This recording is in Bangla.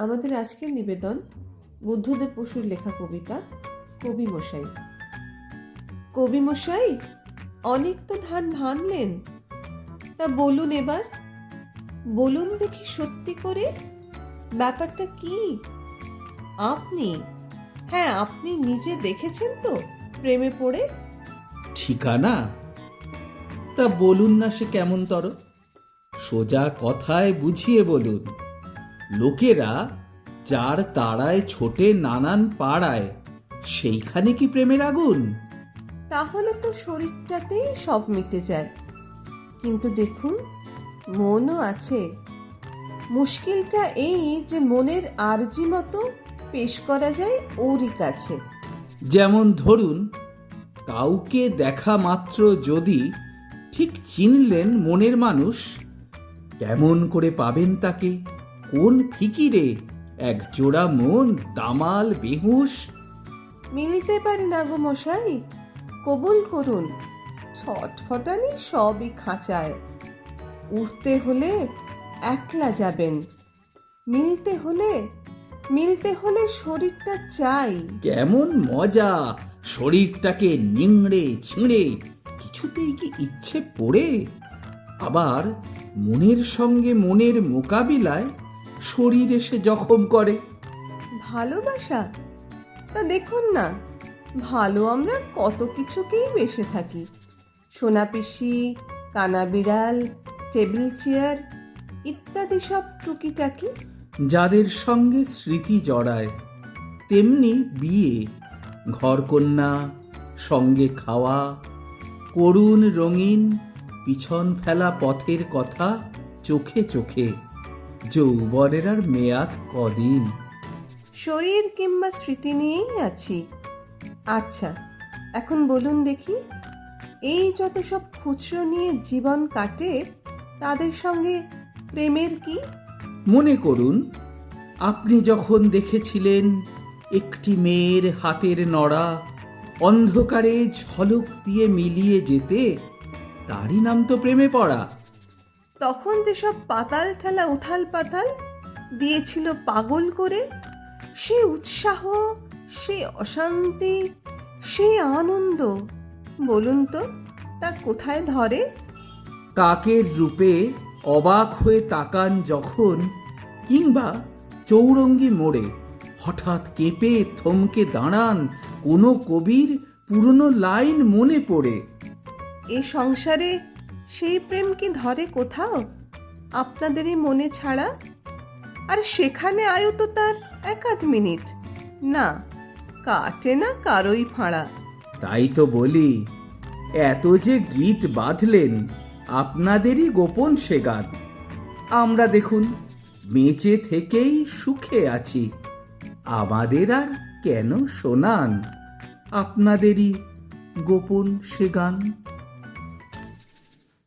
আমাদের আজকের নিবেদন বুদ্ধদেব বসুর লেখা কবিতা, কবি মশাই। কবি মশাই, অনেক তো ধান ভাঙলেন, তা বলুন এবার। বলুন দেখি সত্যি করে, ব্যাপারটা কি? আপনি হ্যাঁ আপনি নিজে দেখেছেন তো, প্রেমে পড়ে? ঠিকানা? তা বলুন না সে কেমন তর। সোজা কথায় বুঝিয়ে বলুন। লোকেরা যার তাড়ায় ছোটে নানান পাড়ায় সেইখানে কি প্রেমের আগুন? তাহলে তো শরীরটাতেই সব মিটে যায়। কিন্তু দেখুন মনও আছে। মুশকিলটা এই যে মনের আরজি মতো পেশ করা যায় ওরই কাছে। যেমন ধরুন কাউকে দেখা মাত্র যদি ঠিক চিনলেন মনের মানুষ কেমন করে পাবেন তাকে। কোন ফিকিরে? এক জোড়া মন দামাল বেহুশ। মিলতে পারে না গো মশাই কবুল করুন ছটফটানি সবই খাঁচায়। উঠতে হলে একলা যাবেন মিলতে হলে মিলতে হলে শরীরটা চাই। কেমন মজা শরীরটাকে নিংড়ে ছিঁড়ে কিছুতেই কি ইচ্ছে পড়ে? আবার মনের সঙ্গে মনের মোকাবিলায় শরীর এসে জখম করে। ভালোবাসা? তা দেখুন না ভালো আমরা কত কিছুকেই বেসে থাকি। সোনা পিসি কানা বিড়াল টেবিল চেয়ার ইত্যাদি সব টুকিটাকি। যাদের সঙ্গে স্মৃতি জড়ায় তেমনি বিয়ে ঘরকন্যা সঙ্গে খাওয়া করুণ রঙিন পিছন ফেলা পথের কথা চোখে চোখে। যৌবনের আর মেয়াদ কদিন? শরীর কিংবা স্মৃতি নিয়েই আছি। আচ্ছা এখন বলুন দেখি এই যত সব খুচরো নিয়ে জীবন কাটে তাদের সঙ্গে প্রেমের কি? মনে করুন আপনি যখন দেখেছিলেন একটি মেয়ের হাতের নড়া অন্ধকারে ঝলক দিয়ে মিলিয়ে যেতে তারই নাম তো প্রেমে পড়া। তখন যেসব পাতাল ঠেলা উথাল পাতাল দিয়েছিল পাগল করে সে উৎসাহ সে অশান্তি সে আনন্দ বলুন তো তা কোথায় ধরে? কাকের রূপে অবাক হয়ে তাকান যখন কিংবা চৌরঙ্গি মোড়ে হঠাৎ কেঁপে থমকে দাঁড়ান কোনো কবির পুরনো লাইন মনে পড়ে। এ সংসারে সেই প্রেম কি ধরে কোথাও? আপনাদেরই মনে ছাড়া? আর সেখানে আয়ু তো তার আধ মিনিট। না, কাটে না কারোই ফাঁড়া। তাই তো বলি, এত যে গীত বাঁধলেন, আপনাদেরই গোপন সে গান। আমরা দেখুন, বেঁচে থেকেই সুখে আছি। আমাদের আর কেন শোনান? আপনাদেরই গোপন সে গান।